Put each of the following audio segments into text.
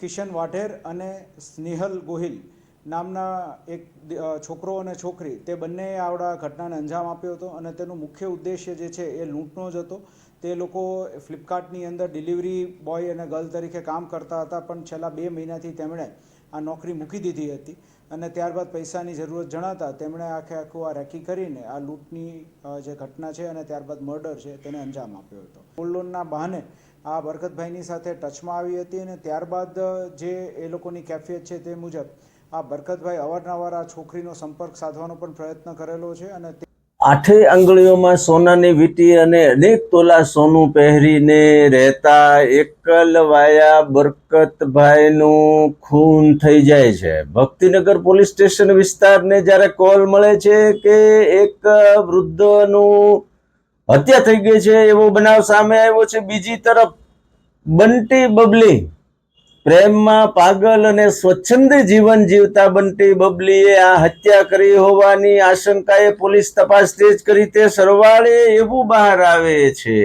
કિશન વાઢેર અને સ્નેહલ ગોહિલ નામના એક છોકરો અને છોકરી, તે બંનેએ આવડા ઘટનાને અંજામ આપ્યો હતો અને તેનું મુખ્ય ઉદ્દેશ્ય જે છે એ લૂંટનો જ હતો. તે લોકો ફ્લિપકાર્ટની અંદર ડિલિવરી બોય અને ગર્લ તરીકે કામ કરતા હતા, પણ છેલ્લા બે મહિનાથી તેમણે આ નોકરી મૂકી દીધી હતી અને ત્યારબાદ પૈસાની જરૂરત જણાતા તેમણે આખે આખું આ રેકી કરીને આ લૂંટની જે ઘટના છે અને ત્યારબાદ મર્ડર છે તેને અંજામ આપ્યો હતો. ગોલ્ડ લોનના બહાને આ બરકતભાઈની સાથે ટચમાં આવી હતી અને ત્યારબાદ જે એ લોકોની કેફિયત છે તે મુજબ આ બરકતભાઈ અવારનવાર આ છોકરીનો સંપર્ક સાધવાનો પણ પ્રયત્ન કરેલો છે અને આઠે આંગળીઓમાં સોનાની વીટી અને અનેક તોલા સોનું પહેરીને રહેતા એકલવાયા બરકતભાઈનું ખૂન થઈ જાય છે. ભક્તિનગર પોલીસ સ્ટેશન વિસ્તારને જ્યારે કોલ મળે છે કે એક વૃદ્ધનું હત્યા થઈ ગઈ છે, એવો બનાવ સામે આવ્યો છે. બીજી તરફ, બંટી બબલી પ્રેમમાં પાગલ અને સ્વચ્છંદ જીવન જીવતા બંટી બબલીએ આ હત્યા કરી હોવાની આશંકાએ પોલીસ તપાસ તેજ કરી. તે સરવાળે એવું બહાર આવે છે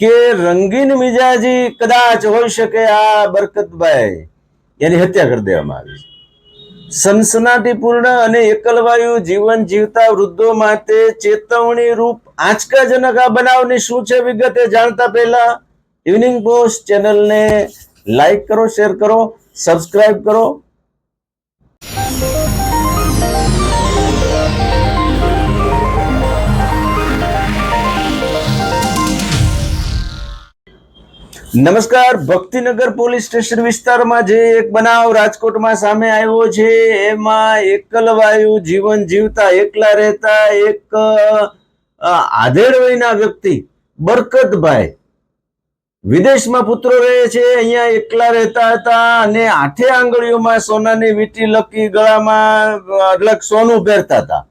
કે રંગીન મિજાજી કદાચ હોઈ શકે આ બરકતભાઈ. એની હત્યા કરી દેવામાં આવી છે. સનસનાટીપૂર્ણ અને એકલવાયુ જીવન જીવતા વૃદ્ધો માટે ચેતવણી રૂપ આંચકાજનક આ બનાવની શું છે વિગતે જાણતા પહેલા ઇવનિંગ પોસ્ટ ચેનલને લાઈક કરો, શેર કરો, સબસ્ક્રાઇબ કરો. નમસ્કાર, ભક્તિનગર પોલીસ સ્ટેશન વિસ્તારમાં જે એક બનાવ રાજકોટમાં સામે આવ્યો છે, એમાં એકલવાયુ જીવન જીવતા એકલા રહેતા એક આધેડ વયના વ્યક્તિ બરકતભાઈ વિદેશમાં પુત્રો રહે છે, અહીંયા એકલા રહેતા હતા અને આઠે આંગળીઓમાં સોનાની વીંટી લકી ગળામાં અડલક સોનું પહેરતા હતા.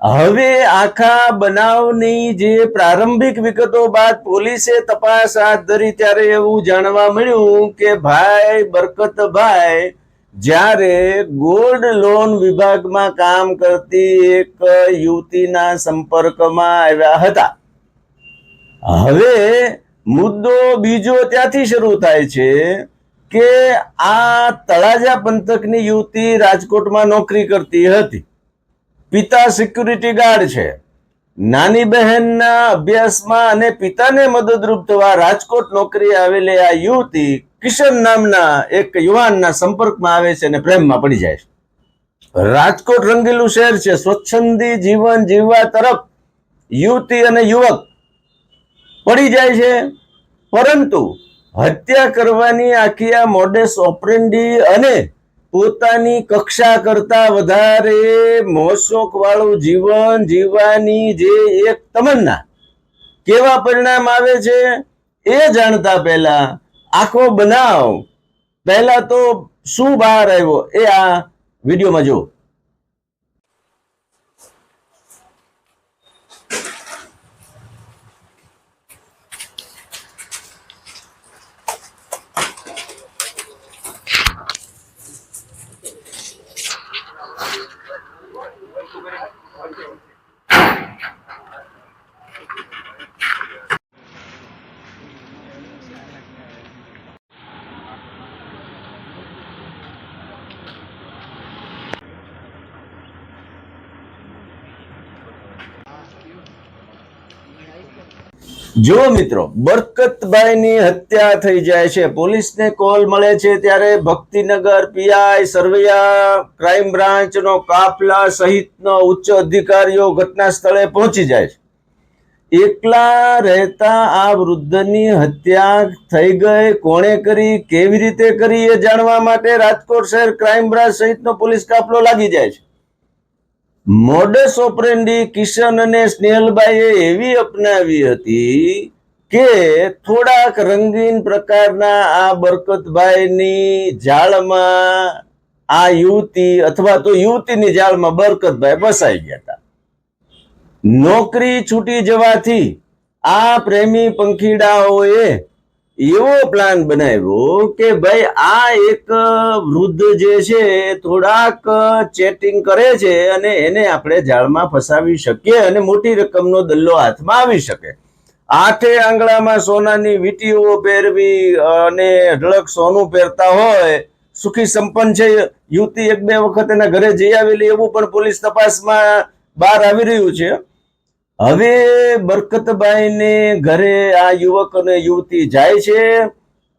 હવે આખા બનાવની જે પ્રારંભિક વિગતો બાદ પોલીસે તપાસ હાથ ધરી ત્યારે એવું જાણવા મળ્યું કે ભાઈ બરકતભાઈ, જ્યારે ગોલ્ડ લોન વિભાગમાં કામ કરતી એક યુવતીના સંપર્કમાં આવ્યા હતા. હવે મુદ્દો બીજો ત્યાંથી શરૂ થાય છે કે આ તળાજા પંથકની યુવતી રાજકોટમાં નોકરી કરતી હતી. પિતા સિક્યુરિટી ગાર્ડ છે. નાની બહેનના અભ્યાસમાં અને પિતાને મદદરૂપ થવા રાજકોટ નોકરી આવેલી આ યુવતી કિશન નામના એક યુવાનના સંપર્કમાં આવે છે અને પ્રેમમાં પડી જાય છે. રાજકોટ રંગીલું શહેર છે. સ્વચ્છંદી જીવન જીવવા તરફ યુવતી અને યુવક પડી જાય છે. પરંતુ હત્યા કરવાની આખી આ મોડેસ ઓપરેન્ડી અને પોતાની કક્ષા કરતા વધારે મોસોક વાળું જીવન જીવવાની જે એક તમન્ના કેવા પરિણામ આવે છે એ જાણતા પહેલા આખો બનાવ. પહેલા તો શું બહાર આવ્યો? એ આ વિડીયોમાં જુઓ. જો મિત્રો, બરકતભાઈની હત્યા થઈ જાય છે. પોલીસને કોલ મળે છે ત્યારે ભક્તિનગર, પીઆઈ, સરવૈયા ક્રાઇમ બ્રાન્ચનો કાફલા સહિતનો ઉચ્ચ અધિકારીઓ ઘટના સ્થળે પહોંચી જાય છે. એકલા રહેતા આ વૃદ્ધની હત્યા થઈ ગઈ. કોણે કરી, કેવી રીતે કરી એ જાણવા માટે રાજકોટ શહેર ક્રાઇમ બ્રાન્ચ સહિતનો પોલીસ કાફલો લાગી જાય છે. મોડસ ઓપરેન્ડી કિશન અને સ્નેહલબાઈએ એવી અપનાવી હતી કે થોડાક રંગીન પ્રકારના આ બરકતભાઈની જાળમાં આ યુવતી અથવા તો યુવતીની જાળમાં બરકતભાઈ ફસાઈ ગયા હતા. નોકરી છૂટી જવાથી આ પ્રેમી પંખીડાઓએ એવો પ્લાન બનાવ્યો કે ભાઈ આ એક વૃદ્ધ જે છે થોડાક ચેટિંગ કરે છે અને એને આપણે જાળમાં ફસાવી શકીએ અને મોટી રકમનો દલ્લો હાથમાં આવી શકે. આઠે આંગળામાં સોનાની વીટીઓ પહેરવી અને અઢળક સોનું પહેરતા હોય, સુખી સંપન્ન છે, યુવતી એક બે વખત એના ઘરે જઈ આવેલી, એવું પણ પોલીસ તપાસમાં બહાર આવી રહ્યું છે. હવે બરકતભાઈને ઘરે આ યુવક અને યુવતી જાય છે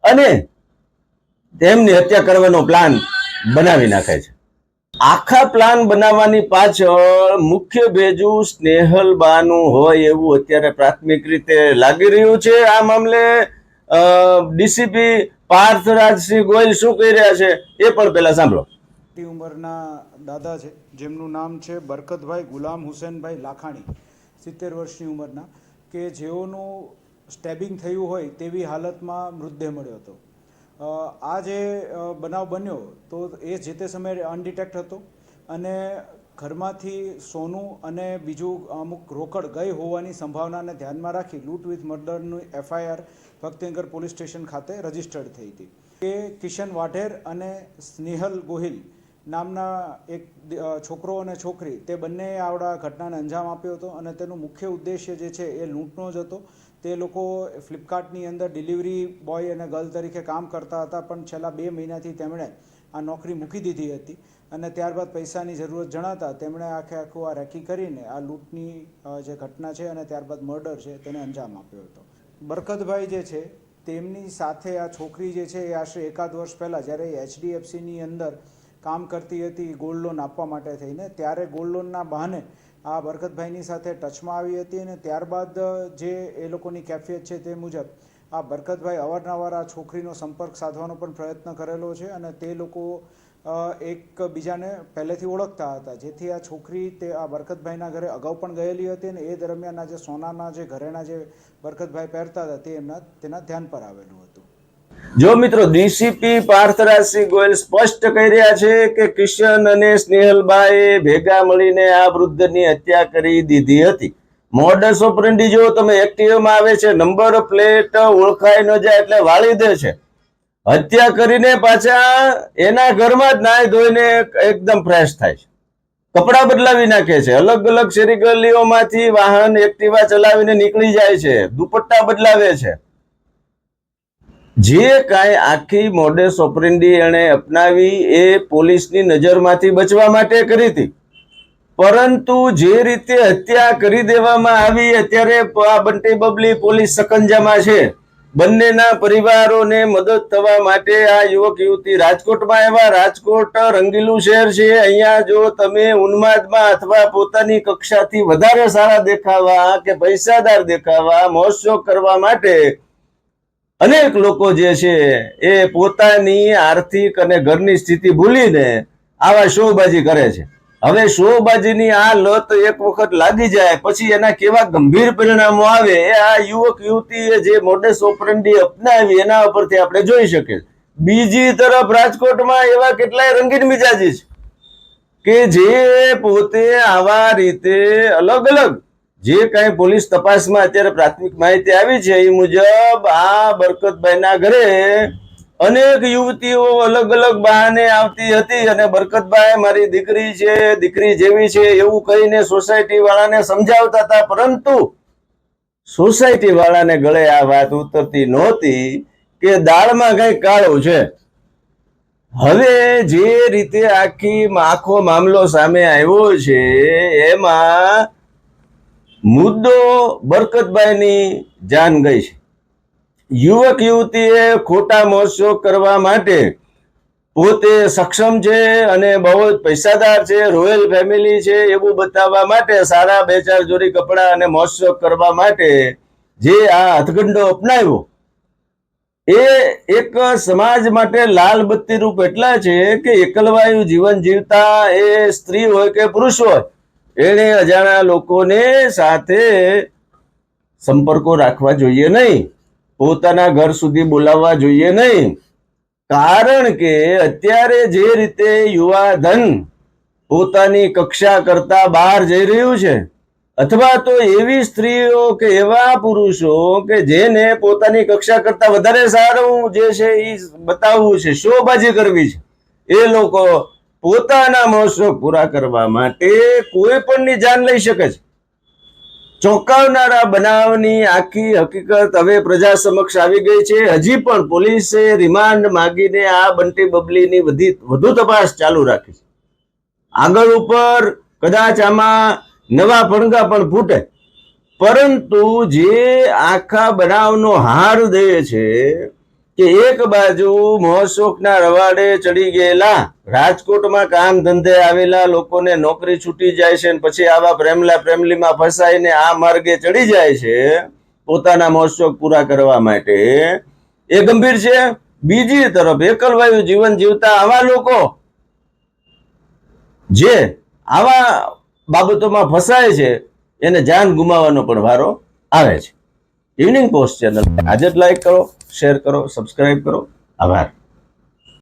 અને તેમની હત્યા કરવાનો પ્લાન બનાવી નાખે છે. આખા પ્લાન બનાવવાની પાછળ મુખ્ય ભેજુ સ્નેહલબાનું હોય એવું અત્યારે પ્રાથમિક રીતે લાગી રહ્યું છે આ મામલે ડીસીપી પાર્થરાજસિંહ ગોયલ શું કહી રહ્યા છે એ પણ પહેલા સાંભળો. ઉંમરના દાદા છે, જેમનું નામ છે બરકતભાઈ ગુલામ હુસેનભાઈ લાખાણી. સિત્તેર વર્ષની ઉંમરના, કે જેઓનું સ્ટેબિંગ થયું હોય તેવી હાલતમાં મૃતદેહ મળ્યો હતો. આ જે બનાવ બન્યો તો એ જે તે સમયે અનડિટેક્ટ હતો અને ઘરમાંથી સોનું અને બીજું અમુક રોકડ ગઈ હોવાની સંભાવનાને ધ્યાનમાં રાખી લૂંટ વિથ મર્ડરનું એફઆઈઆર ભક્તિનગર પોલીસ સ્ટેશન ખાતે રજીસ્ટર્ડ થઈ હતી. એ કિશન વાઢેર અને સ્નેહલ ગોહિલ નામના એક છોકરો અને છોકરી, તે બંને આવડા ઘટનાને અંજામ આપ્યો હતો અને તેનું મુખ્ય ઉદ્દેશ્ય જે છે એ લૂંટનો જ હતો. તે લોકો ફ્લિપકાર્ટની અંદર ડિલિવરી બોય અને ગર્લ તરીકે કામ કરતા હતા, પણ છેલ્લા બે મહિનાથી તેમણે આ નોકરી મૂકી દીધી હતી અને ત્યારબાદ પૈસાની જરૂરત જણાતા તેમણે આખે આખું આ રેકી કરીને આ લૂંટની જે ઘટના છે અને ત્યારબાદ મર્ડર છે તેને અંજામ આપ્યો હતો. બરકતભાઈ જે છે, તેમની સાથે આ છોકરી જે છે એ આશરે એકાદ વર્ષ પહેલાં જ્યારે એચડીએફસીની અંદર કામ કરતી હતી ગોલ્ડ લોન આપવા માટે થઈને, ત્યારે ગોલ્ડ લોનના બહાને આ બરકતભાઈની સાથે ટચમાં આવી હતી અને ત્યારબાદ, જે એ લોકોની કેફિયત છે તે મુજબ, આ બરકતભાઈ અવારનવાર આ છોકરીનો સંપર્ક સાધવાનો પણ પ્રયત્ન કરેલો છે અને તે લોકો એકબીજાને પહેલેથી ઓળખતા હતા. જેથી આ છોકરી તે આ બરકતભાઈના ઘરે અગાઉ પણ ગયેલી હતી અને એ દરમિયાન જે સોનાના જે ઘરેણા જે બરકતભાઈ પહેરતા હતા તે એમના, તેના ધ્યાન પર આવેલું હતું. જો મિત્રો ડીસીપી પાર્થરાજસિંહ ગોયલ સ્પષ્ટ કહી રહ્યા છે કે કિશન અને સ્નેહલબાએ ભેગા મળીને આ વૃદ્ધની હત્યા કરી દીધી હતી. મોડસ ઓપરેન્ડી જો તમે એક્ટિવામાં આવે છે, નંબર પ્લેટ ઓળખાઈ ન જાય એટલે વાળી દે છે. હત્યા કરીને પાછા એના ઘરમાં જ નાહી ધોઈને એકદમ ફ્રેશ થાય છે. કપડાં બદલાવી નાખે છે. અલગ અલગ શેરી ગલીઓમાંથી વાહન એક્ટિવા ચલાવીને નીકળી જાય છે. દુપટ્ટા બદલાવે છે. જે કાંઈ આખી મોડેસ ઓપરેન્ડી એણે અપનાવી એ પોલીસની નજરમાંથી બચવા માટે કરી હતી. પરંતુ જે રીતે હત્યા કરી દેવામાં આવી, અત્યારે આ બંટી બબલી પોલીસ સકંજામાં છે. બંનેના પરિવારોને મદદ થવા માટે આ યુવક યુવતી રાજકોટમાં આવ્યા. રાજકોટ રંગીલું શહેર છે. અહીંયા જો તમે ઉન્માદમાં અથવા પોતાની કક્ષાથી વધારે સારા દેખાવા કે પૈસાદાર દેખાવા, મોજ કરવા માટે અનેક લોકો જે છે એ પોતાની આર્થિક અને ઘરની સ્થિતિ ભૂલીને આવા શોબાજી કરે છે. હવે શોબાજીની આ લત એક વખત લાગી જાય, પછી એના કેવા ગંભીર પરિણામો આવે, એ આ યુવક, યુવતીએ જે મોડેસ ઓપરંડી અપનાવી, એના ઉપરથી આપણે જોઈ શકીએ. બીજી તરફ રાજકોટમાં એવા કેટલાય રંગીન મિજાજી છે કે જે પોતે આવા રીતે અલગ અલગ જે કઈ પોલીસ તપાસમાં અત્યારે પ્રાથમિક માહિતી આવી છે, એ મુજબ આ બરકતભાઈના ઘરે અનેક યુવતીઓ અલગ અલગ બહાને આવતી હતી અને બરકતભાઈ મારી દીકરી છે, દીકરી જેવી છે એવું કહીને સોસાયટી વાળાને સમજાવતા હતા, પરંતુ સોસાયટી વાળાને ગળે આ વાત ઉતરતી નહોતી કે દાળમાં કઈ કાળું છે. હવે જે રીતે આખી આખો મામલો સામે આવ્યો છે, એમાં મુદ્દો બરકતભાઈની જાન ગઈ છે. યુવક યુવતીએ ખોટા મોજો કરવા માટે પોતે સક્ષમ છે અને બહુ જ પૈસાદાર છે, રોયલ ફેમિલી છે એવું બતાવવા માટે સારા બે ચાર જોડી કપડાં અને મોજ કરવા માટે જે આ હથગંડો અપનાવ્યો, એ એક સમાજ માટે લાલ બત્તી રૂપ એટલા છે કે એકલવાયુ જીવન જીવતા એ સ્ત્રી હોય કે પુરુષ હોય એણે અજાણ્યા લોકોને સાથે સંપર્કો રાખવા જોઈએ નહીં. પોતાના ઘર સુધી બોલાવવા જોઈએ નહીં. કારણ કે અત્યારે જે રીતે યુવા ધન પોતાની કક્ષા કરતા બહાર જઈ રહ્યું છે, અથવા તો એવી સ્ત્રીઓ કે એવા પુરુષો કે જેને પોતાની કક્ષા કરતા વધારે સારું જે છે એ બતાવવું છે શોબાજી કરવી છે, એ લોકો પોતાના મહોત્સવ પૂરા કરવા માટે કોઈ પણની જાન લઈ શકે છે. ચોંકાવનારા બનાવની આખી હકીકત હવે પ્રજા સમક્ષ આવી ગઈ છે. હજી પણ પોલીસે રિમાન્ડ માંગીને આ બંટી બબલીની વધી, વધુ તપાસ ચાલુ રાખી છે. આગળ ઉપર કદાચ આમાં નવા ભણગા પણ ફૂટે. પરંતુ જે આખા બનાવનો હાર દે છે કે એક બાજુ મહોત્સવના રવાડે ચડી ગયેલા રાજકોટમાં કામ ધંધે આવેલા લોકોને નોકરી છૂટી જાય છે પછી આવા પ્રેમલા પ્રેમલીમાં ફસાઈને આ માર્ગે ચડી જાય છે પોતાના મહોત્સવ પૂરા કરવા માટે. એ ગંભીર છે. બીજી તરફ એકલવાયુ જીવન જીવતા આવા લોકો જે આવા બાબતોમાં ફસાય છે, એને જાન ગુમાવવાનો પણ વારો આવે છે. ઇવનિંગ પોસ્ટ ચેનલ આજે જ લાઈક કરો. શેર કરો સબસ્ક્રાઈબ કરો. આભાર.